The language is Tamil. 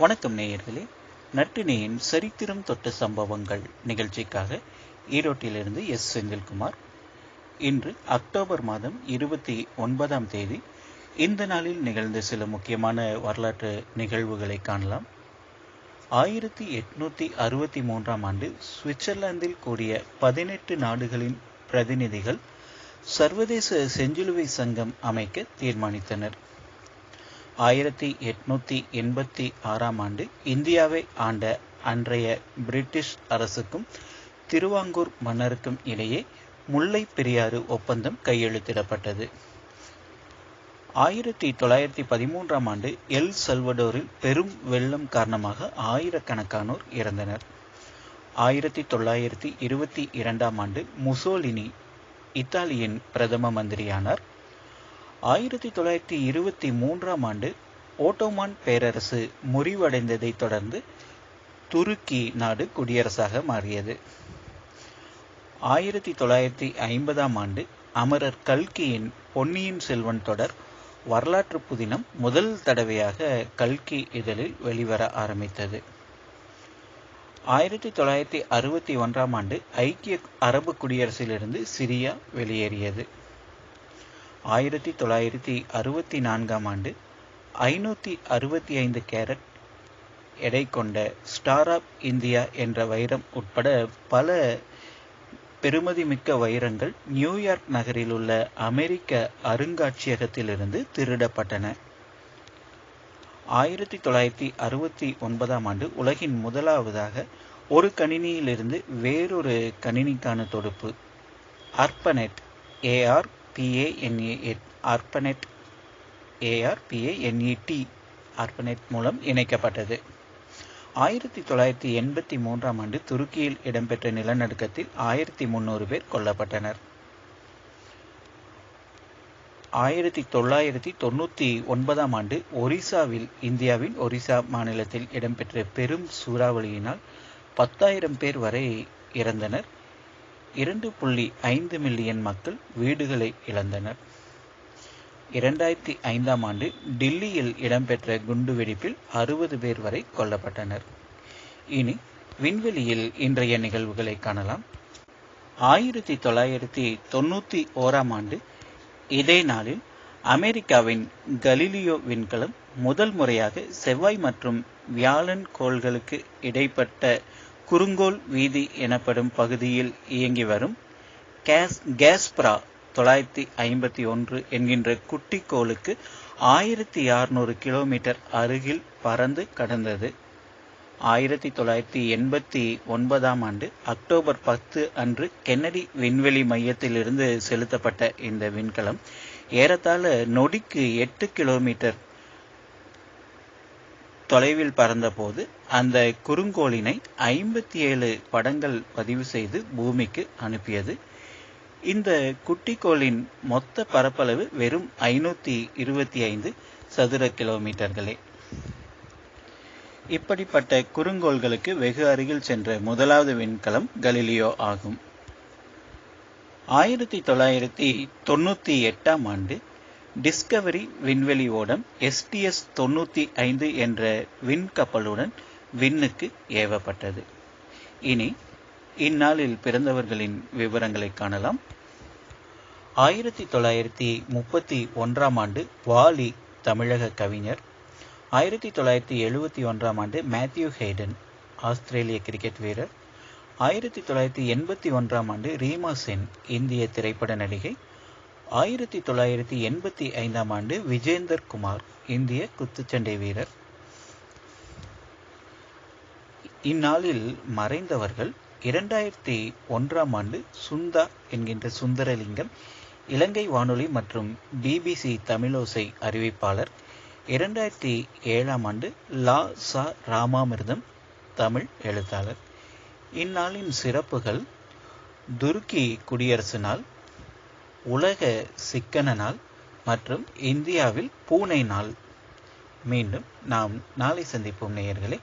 வணக்கம் நேயர்களே. நட்டினியின் சரித்திரம் தொட்ட சம்பவங்கள் நிகழ்ச்சிக்காக ஈரோட்டிலிருந்து எஸ். செந்தில்குமார். இன்று அக்டோபர் மாதம் இருபத்தி ஒன்பதாம் தேதி இந்த நாளில் நிகழ்ந்த சில முக்கியமான வரலாற்று நிகழ்வுகளை காணலாம். ஆயிரத்தி எட்நூத்தி அறுபத்தி மூன்றாம் ஆண்டு சுவிட்சர்லாந்தில் கூடிய பதினெட்டு நாடுகளின் பிரதிநிதிகள் சர்வதேச செஞ்சிலுவை சங்கம் அமைக்க தீர்மானித்தனர். ஆயிரத்தி எட்நூத்தி எண்பத்தி ஆறாம் ஆண்டு இந்தியாவை ஆண்ட அன்றைய பிரிட்டிஷ் அரசுக்கும் திருவாங்கூர் மன்னருக்கும் இடையே முல்லை பெரியாறு ஒப்பந்தம் கையெழுத்திடப்பட்டது. ஆயிரத்தி தொள்ளாயிரத்தி பதிமூன்றாம் ஆண்டு எல் சல்வடோரில் பெரும் வெள்ளம் காரணமாக ஆயிரக்கணக்கானோர் இறந்தனர். ஆயிரத்தி தொள்ளாயிரத்தி இருபத்தி இரண்டாம் ஆண்டு முசோலினி இத்தாலியின் பிரதம மந்திரியானார் ஆயிரத்தி தொள்ளாயிரத்தி இருபத்தி மூன்றாம் ஆண்டு ஓட்டோமான் பேரரசு முறிவடைந்ததைத் தொடர்ந்து துருக்கி நாடு குடியரசாக மாறியது. ஆயிரத்தி தொள்ளாயிரத்தி ஐம்பதாம் ஆண்டு அமரர் கல்கியின் பொன்னியின் செல்வன் தொடர் வரலாற்று புதினம் முதல் தடவையாக கல்கி இதழில் வெளிவர ஆரம்பித்தது. ஆயிரத்தி தொள்ளாயிரத்தி அறுபத்தி ஒன்றாம் ஆண்டு ஐக்கிய அரபு குடியரசிலிருந்து சிரியா வெளியேறியது. ஆயிரத்தி தொள்ளாயிரத்தி அறுபத்தி நான்காம் ஆண்டு ஐநூற்றி அறுபத்தி ஐந்து கேரட் எடை கொண்ட ஸ்டார் ஆப் இந்தியா என்ற வைரம் உட்பட பல பெருமதிமிக்க வைரங்கள் நியூயார்க் நகரில் உள்ள அமெரிக்க அருங்காட்சியகத்திலிருந்து திருடப்பட்டன. ஆயிரத்தி தொள்ளாயிரத்தி அறுபத்தி ஒன்பதாம் ஆண்டு உலகின் முதலாவதாக ஒரு கணினியிலிருந்து வேறொரு கணினிக்கான தொடுப்பு அர்பனெட் ஏஆர் பிஏஎன்ஏஎட் ஆர்பனெட் ஏஆர்பிஏஎன்இடி ஆர்பனெட் மூலம் இணைக்கப்பட்டது. ஆயிரத்தி தொள்ளாயிரத்தி எண்பத்தி மூன்றாம் ஆண்டு துருக்கியில் இடம்பெற்ற நிலநடுக்கத்தில் ஆயிரத்தி முன்னூறு பேர் கொல்லப்பட்டனர். ஆயிரத்தி தொள்ளாயிரத்தி தொண்ணூத்தி ஒன்பதாம் ஆண்டு ஒரிசாவில் இந்தியாவின் ஒரிசா மாநிலத்தில் இடம்பெற்ற பெரும் சூறாவளியினால் பத்தாயிரம் பேர் வரை இறந்தனர். இரண்டு புள்ளி ஐந்து மில்லியன் மக்கள் வீடுகளை இழந்தனர். இரண்டாயிரத்தி ஐந்தாம் ஆண்டு டில்லியில் இடம்பெற்ற குண்டுவெடிப்பில் அறுபது பேர் வரை கொல்லப்பட்டனர். இனி விண்வெளியில் இன்றைய நிகழ்வுகளை காணலாம். ஆயிரத்தி தொள்ளாயிரத்தி தொண்ணூத்தி ஓராம் ஆண்டு இதே நாளில் அமெரிக்காவின் கலிலியோ விண்கலம் முதல் முறையாக செவ்வாய் மற்றும் வியாழன் கோள்களுக்கு இடைப்பட்ட குறுங்கோல் வீதி எனப்படும் பகுதியில் இயங்கி வரும் கேஸ் கேஸ்ப்ரா தொள்ளாயிரத்தி ஐம்பத்தி ஒன்று என்கின்ற குட்டிக்கோளுக்கு ஆயிரத்தி அறுநூறு கிலோமீட்டர் அருகில் பறந்து கடந்தது. ஆயிரத்தி தொள்ளாயிரத்தி எண்பத்தி ஒன்பதாம் ஆண்டு அக்டோபர் பத்து அன்று கென்னடி விண்வெளி மையத்திலிருந்து செலுத்தப்பட்ட இந்த விண்கலம் ஏறத்தாழ நொடிக்கு எட்டு கிலோமீட்டர் தொலைவில் பறந்தபோது அந்த குறுங்கோளினை ஐம்பத்தி ஏழு படங்கள் பதிவு செய்து பூமிக்கு அனுப்பியது. இந்த குட்டிக்கோளின் மொத்த பரப்பளவு வெறும் ஐநூத்தி இருபத்தி ஐந்து சதுர கிலோமீட்டர்களே. இப்படிப்பட்ட குறுங்கோள்களுக்கு வெகு அருகில் சென்ற முதலாவது விண்கலம் கலிலியோ ஆகும். ஆயிரத்தி தொள்ளாயிரத்தி தொண்ணூத்தி எட்டாம் ஆண்டு டிஸ்கவரி விண்வெளி ஓடம் எஸ்டிஎஸ் தொண்ணூத்தி ஐந்து என்ற விண்கப்பலுடன் விண்ணுக்கு ஏவப்பட்டது. இனி இந்நாளில் பிறந்தவர்களின் விவரங்களை காணலாம். ஆயிரத்தி தொள்ளாயிரத்தி முப்பத்தி ஒன்றாம் ஆண்டு வாலி தமிழக கவிஞர். ஆயிரத்தி தொள்ளாயிரத்தி எழுபத்தி ஒன்றாம் ஆண்டு மேத்யூ ஹேடன் ஆஸ்திரேலிய கிரிக்கெட் வீரர். ஆயிரத்தி தொள்ளாயிரத்தி எண்பத்தி ஒன்றாம் ஆண்டு ரீமா சென் இந்திய திரைப்பட நடிகை. ஆயிரத்தி தொள்ளாயிரத்தி எண்பத்தி ஐந்தாம் ஆண்டு விஜேந்தர் குமார் இந்திய குத்துச்சண்டை வீரர். இந்நாளில் மறைந்தவர்கள் இரண்டாயிரத்தி ஒன்றாம் ஆண்டு சுந்தா என்கின்ற சுந்தரலிங்கம் இலங்கை வானொலி மற்றும் பிபிசி தமிழோசை அறிவிப்பாளர். இரண்டாயிரத்தி ஏழாம் ஆண்டு லா சா ராமாமிர்தம் தமிழ் எழுத்தாளர். இந்நாளின் சிறப்புகள் துருக்கி குடியரசு நாள் உலக சிக்கன நாள் மற்றும் இந்தியாவில் பூனை நாள். மீண்டும் நாம் நாளை சந்திப்போம் நேயர்களே.